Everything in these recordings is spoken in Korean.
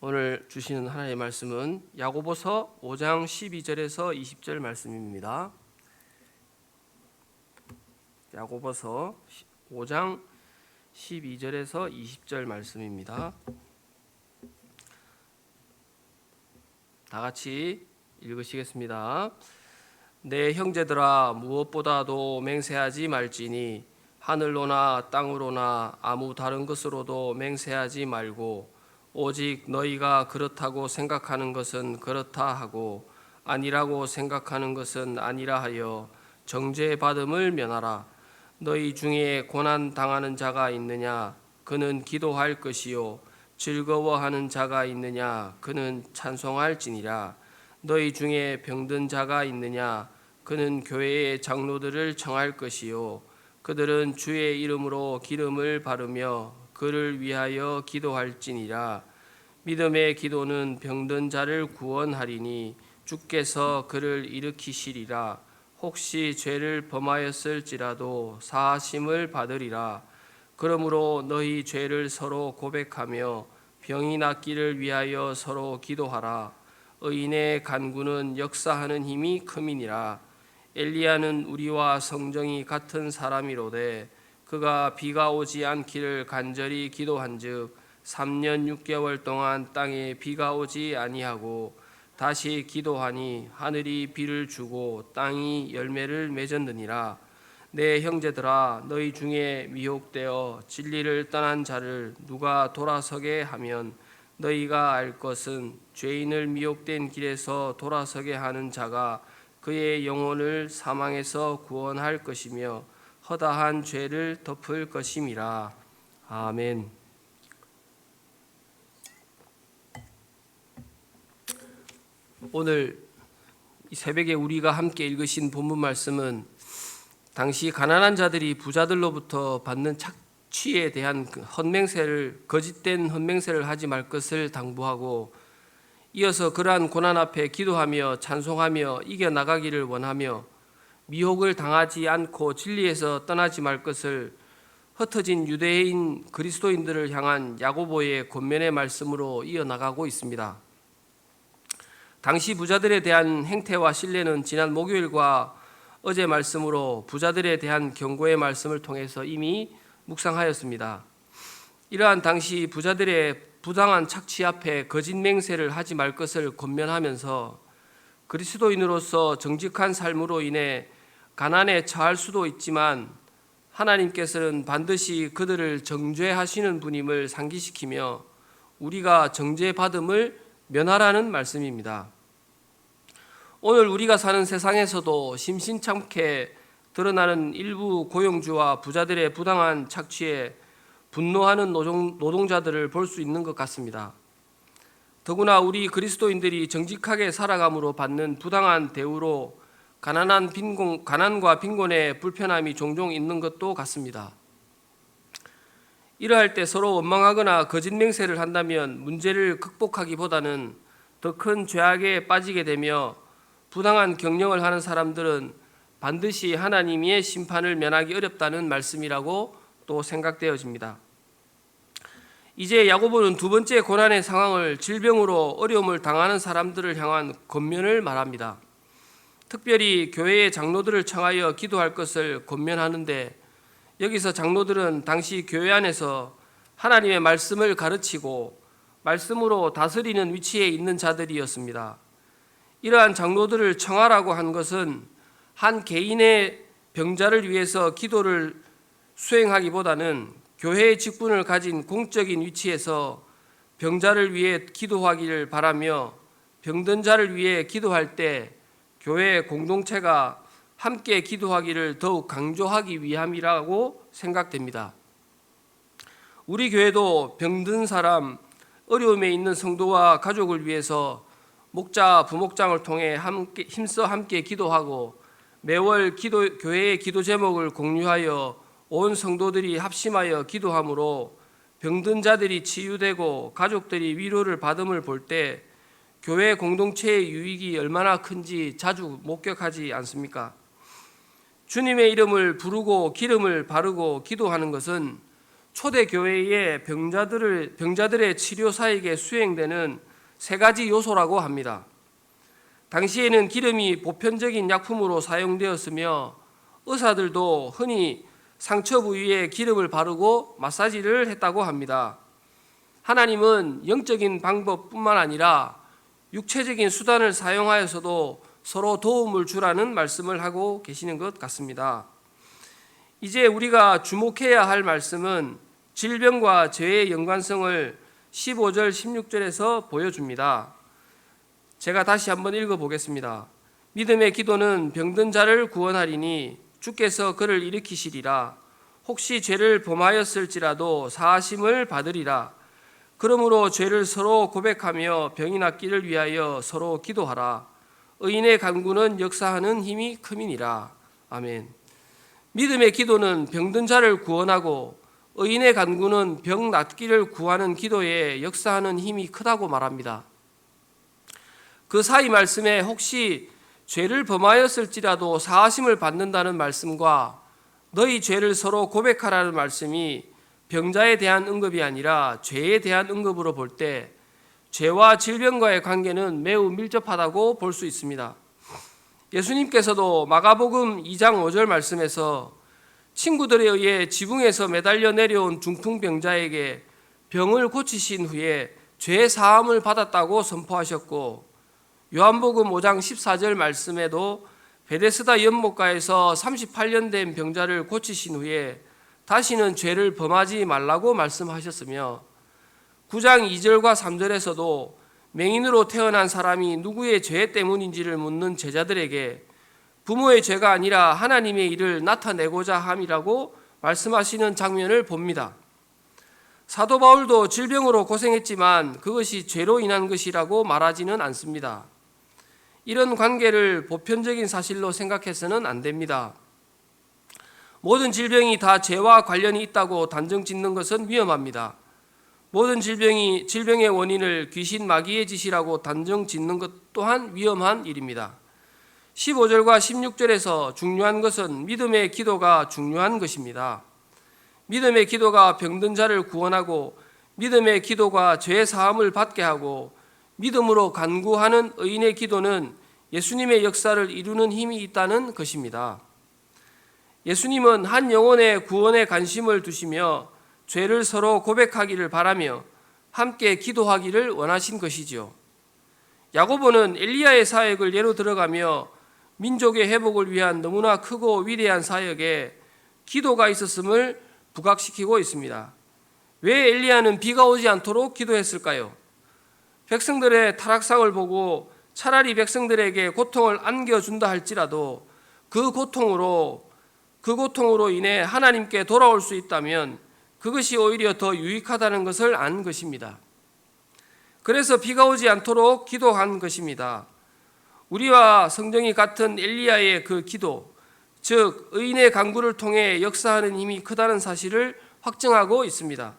오늘 주시는 하나님의 말씀은 야고보서 5장 12절에서 20절 말씀입니다. 야고보서 5장 12절에서 20절 말씀입니다. 다 같이 읽으시겠습니다. 내 형제들아 무엇보다도 맹세하지 말지니 하늘로나 땅으로나 아무 다른 것으로도 맹세하지 말고 오직 너희가 그렇다고 생각하는 것은 그렇다 하고 아니라고 생각하는 것은 아니라 하여 정죄 받음을 면하라. 너희 중에 고난 당하는 자가 있느냐? 그는 기도할 것이요. 즐거워하는 자가 있느냐? 그는 찬송할지니라. 너희 중에 병든 자가 있느냐? 그는 교회의 장로들을 청할 것이요. 그들은 주의 이름으로 기름을 바르며 그를 위하여 기도할지니라. 믿음의 기도는 병든 자를 구원하리니 주께서 그를 일으키시리라. 혹시 죄를 범하였을지라도 사하심을 받으리라. 그러므로 너희 죄를 서로 고백하며 병이 낫기를 위하여 서로 기도하라. 의인의 간구는 역사하는 힘이 크미니라. 엘리야는 우리와 성정이 같은 사람이로되 그가 비가 오지 않기를 간절히 기도한즉 3년 6개월 동안 땅에 비가 오지 아니하고 다시 기도하니 하늘이 비를 주고 땅이 열매를 맺었느니라. 내 형제들아 너희 중에 미혹되어 진리를 떠난 자를 누가 돌아서게 하면 너희가 알 것은 죄인을 미혹된 길에서 돌아서게 하는 자가 그의 영혼을 사망에서 구원할 것이며 허다한 죄를 덮을 것임이라 아멘. 오늘 이 새벽에 우리가 함께 읽으신 본문 말씀은 당시 가난한 자들이 부자들로부터 받는 착취에 대한 그 헌맹세를 거짓된 헌맹세를 하지 말 것을 당부하고 이어서 그러한 고난 앞에 기도하며 찬송하며 이겨 나가기를 원하며 미혹을 당하지 않고 진리에서 떠나지 말 것을 흩어진 유대인 그리스도인들을 향한 야고보의 권면의 말씀으로 이어 나가고 있습니다. 당시 부자들에 대한 행태와 신뢰는 지난 목요일과 어제 말씀으로 부자들에 대한 경고의 말씀을 통해서 이미 묵상하였습니다. 이러한 당시 부자들의 부당한 착취 앞에 거짓 맹세를 하지 말 것을 권면하면서 그리스도인으로서 정직한 삶으로 인해 가난에 처할 수도 있지만 하나님께서는 반드시 그들을 정죄하시는 분임을 상기시키며 우리가 정죄받음을 면하라는 말씀입니다. 오늘 우리가 사는 세상에서도 심심찮게 드러나는 일부 고용주와 부자들의 부당한 착취에 분노하는 노동, 노동자들을 볼 수 있는 것 같습니다. 더구나 우리 그리스도인들이 정직하게 살아감으로 받는 부당한 대우로 가난한 빈곤, 가난과 빈곤의 불편함이 종종 있는 것도 같습니다. 이러할 때 서로 원망하거나 거짓 맹세를 한다면 문제를 극복하기보다는 더 큰 죄악에 빠지게 되며 부당한 경영을 하는 사람들은 반드시 하나님의 심판을 면하기 어렵다는 말씀이라고 또 생각되어집니다. 이제 야고보는 두 번째 고난의 상황을 질병으로 어려움을 당하는 사람들을 향한 권면을 말합니다. 특별히 교회의 장로들을 청하여 기도할 것을 권면하는데 여기서 장로들은 당시 교회 안에서 하나님의 말씀을 가르치고 말씀으로 다스리는 위치에 있는 자들이었습니다. 이러한 장로들을 청하라고 한 것은 한 개인의 병자를 위해서 기도를 수행하기보다는 교회의 직분을 가진 공적인 위치에서 병자를 위해 기도하기를 바라며 병든 자를 위해 기도할 때 교회 공동체가 함께 기도하기를 더욱 강조하기 위함이라고 생각됩니다. 우리 교회도 병든 사람, 어려움에 있는 성도와 가족을 위해서 목자, 부목장을 통해 함께 힘써 함께 기도하고 매월 기도 교회의 기도 제목을 공유하여 온 성도들이 합심하여 기도함으로 병든 자들이 치유되고 가족들이 위로를 받음을 볼 때 교회 공동체의 유익이 얼마나 큰지 자주 목격하지 않습니까? 주님의 이름을 부르고 기름을 바르고 기도하는 것은 초대 교회의 병자들을 병자들의 치료 사역에 수행되는 세 가지 요소라고 합니다. 당시에는 기름이 보편적인 약품으로 사용되었으며 의사들도 흔히 상처 부위에 기름을 바르고 마사지를 했다고 합니다. 하나님은 영적인 방법뿐만 아니라 육체적인 수단을 사용하여서도 서로 도움을 주라는 말씀을 하고 계시는 것 같습니다. 이제 우리가 주목해야 할 말씀은 질병과 죄의 연관성을 15절, 16절에서 보여줍니다. 제가 다시 한번 읽어 보겠습니다. 믿음의 기도는 병든 자를 구원하리니 주께서 그를 일으키시리라. 혹시 죄를 범하였을지라도 사하심을 받으리라. 그러므로 죄를 서로 고백하며 병이 낫기를 위하여 서로 기도하라. 의인의 간구는 역사하는 힘이 크민이라. 아멘. 믿음의 기도는 병든 자를 구원하고 의인의 간구는 병 낫기를 구하는 기도에 역사하는 힘이 크다고 말합니다. 그 사이 말씀에 혹시 죄를 범하였을지라도 사하심을 받는다는 말씀과 너희 죄를 서로 고백하라는 말씀이 병자에 대한 언급이 아니라 죄에 대한 언급으로 볼 때 죄와 질병과의 관계는 매우 밀접하다고 볼 수 있습니다. 예수님께서도 마가복음 2장 5절 말씀에서 친구들에 의해 지붕에서 매달려 내려온 중풍병자에게 병을 고치신 후에 죄 사함을 받았다고 선포하셨고 요한복음 5장 14절 말씀에도 베데스다 연못가에서 38년 된 병자를 고치신 후에 다시는 죄를 범하지 말라고 말씀하셨으며 9장 2절과 3절에서도 맹인으로 태어난 사람이 누구의 죄 때문인지를 묻는 제자들에게 부모의 죄가 아니라 하나님의 일을 나타내고자 함이라고 말씀하시는 장면을 봅니다. 사도 바울도 질병으로 고생했지만 그것이 죄로 인한 것이라고 말하지는 않습니다. 이런 관계를 보편적인 사실로 생각해서는 안 됩니다. 모든 질병이 다 죄와 관련이 있다고 단정 짓는 것은 위험합니다. 모든 질병이 질병의 원인을 귀신 마귀의 짓이라고 단정 짓는 것 또한 위험한 일입니다. 15절과 16절에서 중요한 것은 믿음의 기도가 중요한 것입니다. 믿음의 기도가 병든 자를 구원하고 믿음의 기도가 죄 사함을 받게 하고 믿음으로 간구하는 의인의 기도는 예수님의 역사를 이루는 힘이 있다는 것입니다. 예수님은 한 영혼의 구원에 관심을 두시며 죄를 서로 고백하기를 바라며 함께 기도하기를 원하신 것이지요. 야고보는 엘리야의 사역을 예로 들어가며 민족의 회복을 위한 너무나 크고 위대한 사역에 기도가 있었음을 부각시키고 있습니다. 왜 엘리야는 비가 오지 않도록 기도했을까요? 백성들의 타락상을 보고 차라리 백성들에게 고통을 안겨준다 할지라도 그 고통으로 그 고통으로 인해 하나님께 돌아올 수 있다면 그것이 오히려 더 유익하다는 것을 안 것입니다. 그래서 비가 오지 않도록 기도한 것입니다. 우리와 성정이 같은 엘리야의 그 기도, 즉 의인의 강구를 통해 역사하는 힘이 크다는 사실을 확증하고 있습니다.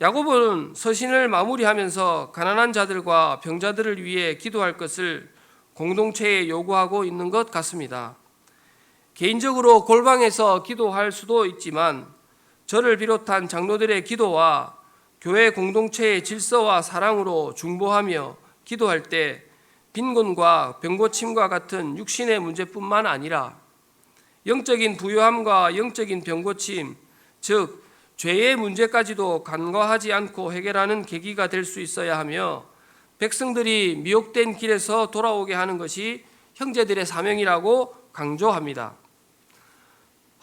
야고보는 서신을 마무리하면서 가난한 자들과 병자들을 위해 기도할 것을 공동체에 요구하고 있는 것 같습니다. 개인적으로 골방에서 기도할 수도 있지만 저를 비롯한 장로들의 기도와 교회 공동체의 질서와 사랑으로 중보하며 기도할 때 빈곤과 병고침과 같은 육신의 문제뿐만 아니라 영적인 부요함과 영적인 병고침, 즉 죄의 문제까지도 간과하지 않고 해결하는 계기가 될 수 있어야 하며 백성들이 미혹된 길에서 돌아오게 하는 것이 형제들의 사명이라고 강조합니다.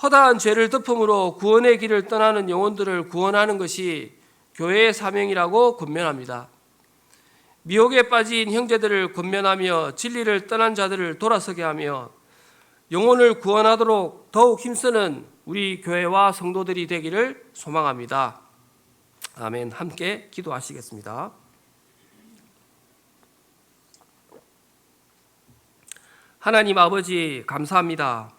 허다한 죄를 덮음으로 구원의 길을 떠나는 영혼들을 구원하는 것이 교회의 사명이라고 권면합니다. 미혹에 빠진 형제들을 권면하며 진리를 떠난 자들을 돌아서게 하며 영혼을 구원하도록 더욱 힘쓰는 우리 교회와 성도들이 되기를 소망합니다. 아멘. 함께 기도하시겠습니다. 하나님 아버지 감사합니다.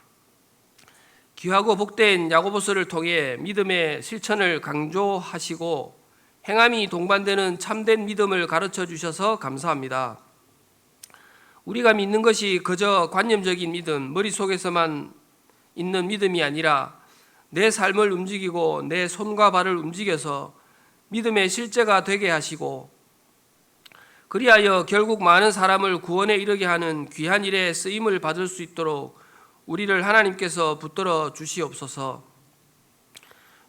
귀하고 복된 야고보서를 통해 믿음의 실천을 강조하시고 행함이 동반되는 참된 믿음을 가르쳐 주셔서 감사합니다. 우리가 믿는 것이 그저 관념적인 믿음, 머릿속에서만 있는 믿음이 아니라 내 삶을 움직이고 내 손과 발을 움직여서 믿음의 실제가 되게 하시고 그리하여 결국 많은 사람을 구원에 이르게 하는 귀한 일에 쓰임을 받을 수 있도록 우리를 하나님께서 붙들어 주시옵소서.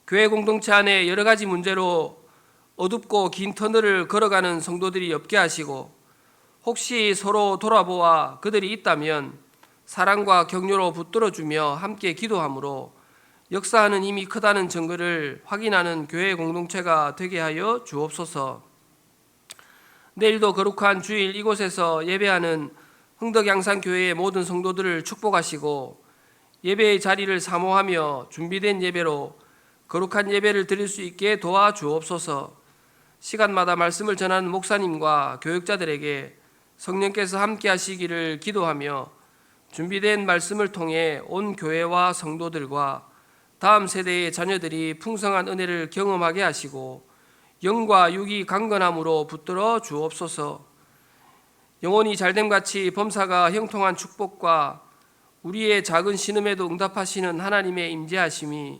교회 공동체 안에 여러 가지 문제로 어둡고 긴 터널을 걸어가는 성도들이 없게 하시고 혹시 서로 돌아보아 그들이 있다면 사랑과 격려로 붙들어 주며 함께 기도함으로 역사하는 힘이 크다는 증거를 확인하는 교회 공동체가 되게 하여 주옵소서. 내일도 거룩한 주일 이곳에서 예배하는 흥덕양산교회의 모든 성도들을 축복하시고 예배의 자리를 사모하며 준비된 예배로 거룩한 예배를 드릴 수 있게 도와 주옵소서. 시간마다 말씀을 전하는 목사님과 교육자들에게 성령께서 함께 하시기를 기도하며 준비된 말씀을 통해 온 교회와 성도들과 다음 세대의 자녀들이 풍성한 은혜를 경험하게 하시고 영과 육이 강건함으로 붙들어 주옵소서. 영혼이 잘됨 같이 범사가 형통한 축복과 우리의 작은 신음에도 응답하시는 하나님의 임재하심이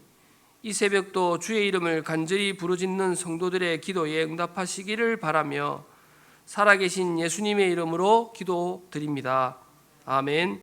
이 새벽도 주의 이름을 간절히 부르짖는 성도들의 기도에 응답하시기를 바라며 살아계신 예수님의 이름으로 기도드립니다. 아멘.